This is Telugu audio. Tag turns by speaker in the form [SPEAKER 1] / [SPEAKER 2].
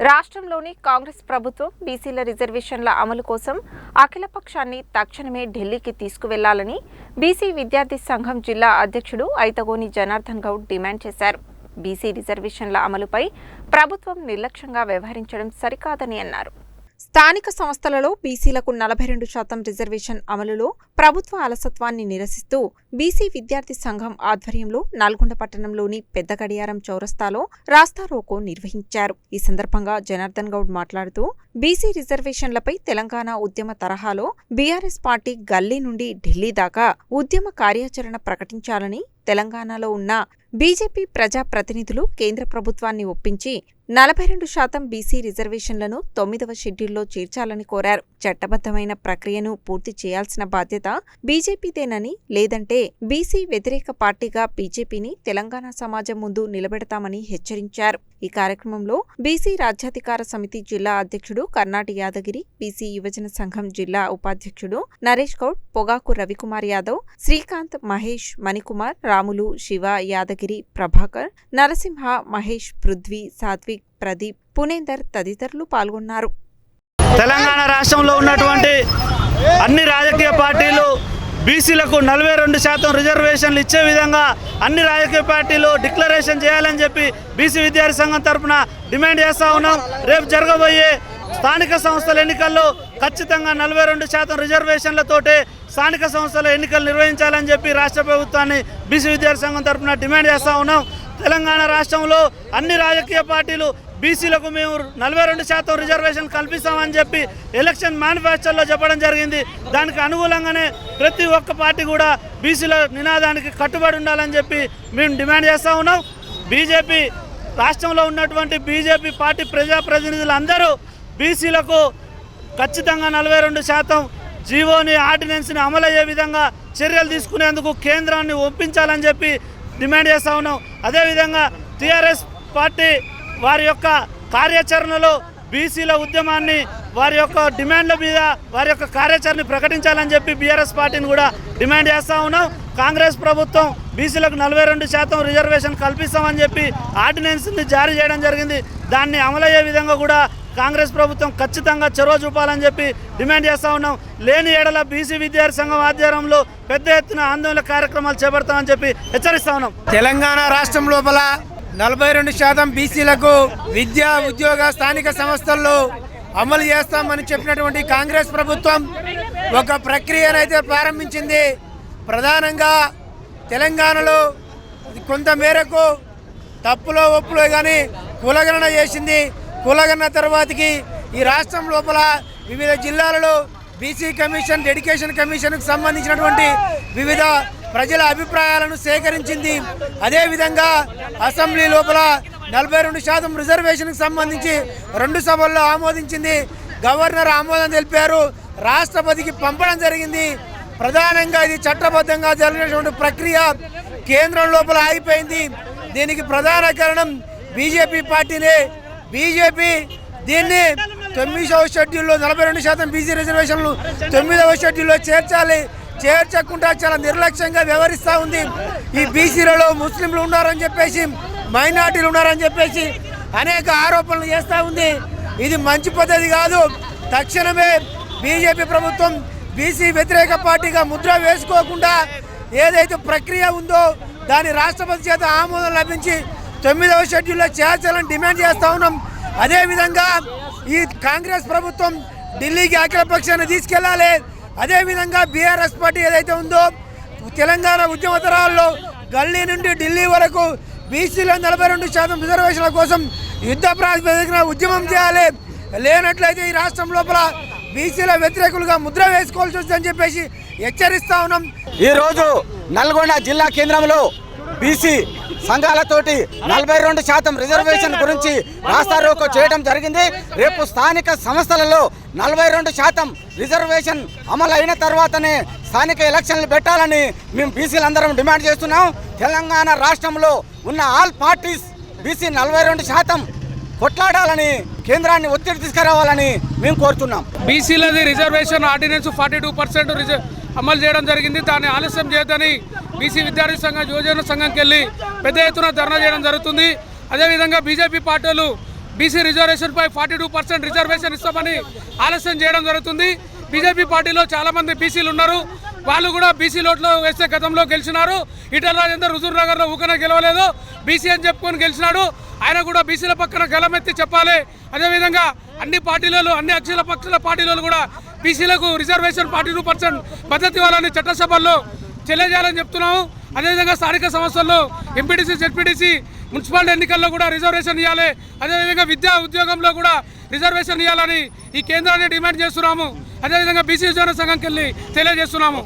[SPEAKER 1] రాష్ట్రంలోని కాంగ్రెస్ ప్రభుత్వం బీసీల రిజర్వేషన్ల అమలు కోసం అఖిలపక్షాన్ని తక్షణమే ఢిల్లీకి తీసుకువెళ్ళాలని బీసీ విద్యార్థి సంఘం జిల్లా అధ్యక్షుడు ఐతగోని జనార్దన్ గౌడ్ డిమాండ్ చేశారు. బీసీ రిజర్వేషన్ల అమలుపై ప్రభుత్వం నిర్లక్ష్యంగా వ్యవహరించడం సరికాదని అన్నారు. స్థానిక సంస్థలలో బీసీలకు నలభై రెండు శాతం రిజర్వేషన్ అమలులో ప్రభుత్వ అలసత్వాన్ని నిరసిస్తూ బీసీ విద్యార్థి సంఘం ఆధ్వర్యంలో నల్గొండ పట్టణంలోని పెద్ద గడియారం చౌరస్తాలో రాస్తారోకో నిర్వహించారు. ఈ సందర్భంగా జనార్దన్ గౌడ్ మాట్లాడుతూ బీసీ రిజర్వేషన్లపై తెలంగాణ ఉద్యమ తరహాలో బీఆర్ఎస్ పార్టీ గల్లీ నుండి ఢిల్లీ దాకా ఉద్యమ కార్యాచరణ ప్రకటించాలని తెలంగాణలో ఉన్న బీజేపీ ప్రజా ప్రతినిధులు కేంద్ర ప్రభుత్వాన్ని ఒప్పించి నలభై రెండు శాతం బీసీ రిజర్వేషన్లను తొమ్మిదవ షెడ్యూల్లో చేర్చాలని కోరారు. చట్టబద్దమైన ప్రక్రియను పూర్తి చేయాల్సిన బాధ్యత బీజేపీదేనని లేదంటే బీసీ వ్యతిరేక పార్టీగా బీజేపీని తెలంగాణ సమాజం ముందు నిలబెడతామని హెచ్చరించారు. ఈ కార్యక్రమంలో బీసీ రాజ్యాధికార సమితి జిల్లా అధ్యక్షుడు కర్ణాటి యాదగిరి బీసీ యువజన సంఘం జిల్లా ఉపాధ్యక్షుడు నరేష్ గౌడ్ పొగాకు రవికుమార్ యాదవ్ శ్రీకాంత్ మహేష్ మణికుమార్ రాములు శివ యాదగిరి ప్రభాకర్ నరసింహ మహేష్ పృథ్వీ సాత్విక్ ప్రదీప్ పునేందర్ తదితరులు పాల్గొన్నారు.
[SPEAKER 2] తెలంగాణ రాష్ట్రంలో ఉన్నటువంటి అన్ని రాజకీయ పార్టీలు బీసీలకు నలభై రెండు శాతం రిజర్వేషన్లు ఇచ్చే విధంగా అన్ని రాజకీయ పార్టీలు డిక్లరేషన్ చేయాలని చెప్పి బీసీ విద్యార్థి సంఘం తరపున డిమాండ్ చేస్తూ ఉన్నాం. రేపు జరగబోయే స్థానిక సంస్థల ఎన్నికల్లో ఖచ్చితంగా నలభై రెండు శాతం రిజర్వేషన్లతోటే స్థానిక సంస్థల ఎన్నికలు నిర్వహించాలని చెప్పి రాష్ట్ర ప్రభుత్వాన్ని బీసీ విద్యార్థి సంఘం తరపున డిమాండ్ చేస్తూ ఉన్నాం. తెలంగాణ రాష్ట్రంలో అన్ని రాజకీయ పార్టీలు బీసీలకు మేము నలభై రెండు శాతం రిజర్వేషన్ కల్పిస్తామని చెప్పి ఎలక్షన్ మేనిఫెస్టోలో చెప్పడం జరిగింది. దానికి అనుకూలంగానే ప్రతి ఒక్క పార్టీ కూడా బీసీల నినాదానికి కట్టుబడి ఉండాలని చెప్పి మేము డిమాండ్ చేస్తూ ఉన్నాం. బీజేపీ రాష్ట్రంలో ఉన్నటువంటి బీజేపీ పార్టీ ప్రజాప్రతినిధులు అందరూ బీసీలకు ఖచ్చితంగా నలభై రెండు శాతం జీవోని ఆర్డినెన్స్ని అమలయ్యే విధంగా చర్యలు తీసుకునేందుకు కేంద్రాన్ని ఒప్పించాలని చెప్పి డిమాండ్ చేస్తూ ఉన్నాం. అదేవిధంగా టీఆర్ఎస్ పార్టీ వారి యొక్క కార్యాచరణలో బీసీల ఉద్యమాన్ని వారి యొక్క డిమాండ్ల మీద వారి యొక్క కార్యాచరణ ప్రకటించాలని చెప్పి బీఆర్ఎస్ పార్టీని కూడా డిమాండ్ చేస్తూ ఉన్నాం. కాంగ్రెస్ ప్రభుత్వం బీసీలకు నలభై రెండు శాతం రిజర్వేషన్ కల్పిస్తామని చెప్పి ఆర్డినెన్స్ని జారీ చేయడం జరిగింది. దాన్ని అమలయ్యే విధంగా కూడా కాంగ్రెస్ ప్రభుత్వం ఖచ్చితంగా చొరవ చూపాలని చెప్పి డిమాండ్ చేస్తూ ఉన్నాం. లేని ఏడల బీసీ విద్యార్థి సంఘం ఆధ్వర్యంలో పెద్ద ఎత్తున ఆందోళన కార్యక్రమాలు చేపడతామని చెప్పి హెచ్చరిస్తా ఉన్నాం.
[SPEAKER 3] తెలంగాణ రాష్ట్రం లోపల నలభై రెండు శాతం బీసీలకు విద్యా ఉద్యోగ స్థానిక సంస్థల్లో అమలు చేస్తామని చెప్పినటువంటి కాంగ్రెస్ ప్రభుత్వం ఒక ప్రక్రియనైతే ప్రారంభించింది. ప్రధానంగా తెలంగాణలో కొంతమేరకు తప్పులో ఒప్పులో కానీ కులగణన చేసింది. కూలగన్న తర్వాతకి ఈ రాష్ట్రం లోపల వివిధ జిల్లాలలో బీసీ కమిషన్ డెడికేషన్ కమిషన్కు సంబంధించినటువంటి వివిధ ప్రజల అభిప్రాయాలను సేకరించింది. అదేవిధంగా అసెంబ్లీ లోపల నలభై రెండు శాతం రిజర్వేషన్కి సంబంధించి రెండు సభల్లో ఆమోదించింది. గవర్నర్ ఆమోదం తెలిపారు. రాష్ట్రపతికి పంపడం జరిగింది. ప్రధానంగా ఇది చట్టబద్ధంగా జరిగినటువంటి ప్రక్రియ కేంద్రం లోపల ఆగిపోయింది. దీనికి ప్రధాన కారణం బీజేపీ పార్టీనే బీజేపీ దీన్ని తొమ్మిదవ షెడ్యూల్లో నలభై రెండు శాతం బీసీ రిజర్వేషన్లు తొమ్మిదవ షెడ్యూల్లో చేర్చాలి. చేర్చకుండా చాలా నిర్లక్ష్యంగా వ్యవహరిస్తూ ఉంది. ఈ బీసీలలో ముస్లింలు ఉన్నారని చెప్పేసి మైనార్టీలు ఉన్నారని చెప్పేసి అనేక ఆరోపణలు చేస్తూ ఉంది. ఇది మంచి పద్ధతి కాదు. తక్షణమే బీజేపీ ప్రభుత్వం బీసీ వ్యతిరేక పార్టీగా ముద్ర వేసుకోకుండా ఏదైతే ప్రక్రియ ఉందో దాని రాష్ట్రపతి చేత ఆమోదం లభించి తొమ్మిదవ షెడ్యూల్లో చేర్చాలని డిమాండ్ చేస్తూ ఉన్నాం. అదేవిధంగా ఈ కాంగ్రెస్ ప్రభుత్వం ఢిల్లీకి అఖిలపక్షాన్ని తీసుకెళ్ళాలి అదేవిధంగా బీఆర్ఎస్ పార్టీ ఏదైతే ఉందో తెలంగాణ ఉద్యమతరాల్లో గల్లీ నుండి ఢిల్లీ వరకు బీసీలో నలభై రెండు శాతం రిజర్వేషన్ల కోసం యుద్ధ ప్రాతిపదికన ఉద్యమం చేయాలి. లేనట్లయితే ఈ రాష్ట్రం లోపల బీసీల వ్యతిరేకులుగా ముద్ర వేసుకోవాల్సి వస్తుందని చెప్పేసి హెచ్చరిస్తా ఉన్నాం.
[SPEAKER 4] ఈరోజు నల్గొండ జిల్లా కేంద్రంలో బీసీ సంఘాలతోటి నలభై రెండు శాతం రిజర్వేషన్ గురించి రాస్తారోకో చేయడం జరిగింది. రేపు స్థానిక సంస్థలలో నలభై రెండు శాతం రిజర్వేషన్ అమలు అయిన తర్వాతనే స్థానిక ఎలక్షన్లు పెట్టాలని మేము బీసీలందరం డిమాండ్ చేస్తున్నాం. తెలంగాణ రాష్ట్రంలో ఉన్న ఆల్ పార్టీస్ బీసీ నలభై రెండు శాతం కొట్లాడాలని కేంద్రాన్ని ఒత్తిడి తీసుకురావాలని మేము కోరుతున్నాం.
[SPEAKER 5] బీసీలది reservation ordinance forty two percent అమలు చేయడం జరిగింది. దాన్ని ఆలస్యం చేయదని బీసీ విద్యార్థి సంఘం యువజన సంఘంకి వెళ్ళి పెద్ద ఎత్తున ధర్నా చేయడం జరుగుతుంది. అదేవిధంగా బీజేపీ పార్టీలు బీసీ రిజర్వేషన్పై ఫార్టీ టూ పర్సెంట్ రిజర్వేషన్ ఇస్తామని ఆలస్యం చేయడం జరుగుతుంది. బీజేపీ పార్టీలో చాలామంది బీసీలు ఉన్నారు. వాళ్ళు కూడా బీసీ లోట్లో వేస్తే గతంలో గెలిచినారు. ఇటల్ రాజేందర్ హుజూర్ నగర్లో ఊకన గెలవలేదు. బీసీ అని చెప్పుకొని గెలిచినాడు. ఆయన కూడా బీసీల పక్కన గలమెత్తి చెప్పాలి. అదేవిధంగా అన్ని పార్టీలలో అన్ని అక్షల పక్షుల పార్టీలలో కూడా బీసీలకు రిజర్వేషన్ ఫార్టీ టూ పర్సెంట్ పద్ధతి ఇవ్వాలని చట్టసభల్లో తెలియజేయాలని చెప్తున్నాము. అదేవిధంగా స్థానిక సంస్థల్లో ఎంపీటీసీ జెడ్పీటీసీ మున్సిపాలిటీ ఎన్నికల్లో కూడా రిజర్వేషన్ ఇవ్వాలి. అదేవిధంగా విద్యా ఉద్యోగంలో కూడా రిజర్వేషన్ ఇవ్వాలని ఈ కేంద్రాన్ని డిమాండ్ చేస్తున్నాము. అదేవిధంగా బీసీ ఉద్యోగ సంఘంకి వెళ్ళి తెలియజేస్తున్నాము.